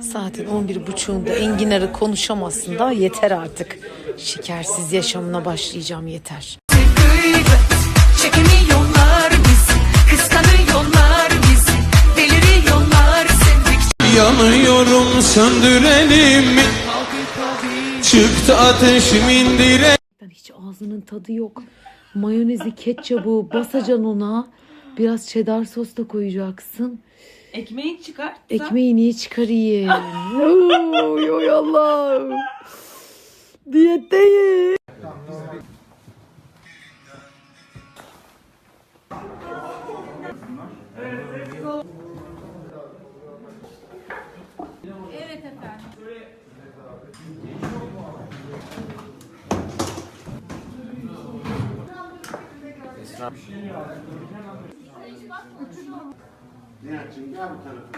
Saatin 11.30'unda enginarı konuşamazsın da yeter artık. Şekersiz yaşamına başlayacağım yeter. Çekemiyorlar bizi, kıskanıyorlar bizi, deliriyorlar sevdik. Yanıyorum söndürelim mi? Çıktı ateşim indire Hiç ağzının tadı yok. Mayonezi, ketçabı basacaksın ona. Biraz cheddar sos da koyacaksın. Ekmeği çıkart. Ekmeği niye çıkarayım? oy oy Allah'ım. Diyetteyim. Ne açın? Gel bu tarafa.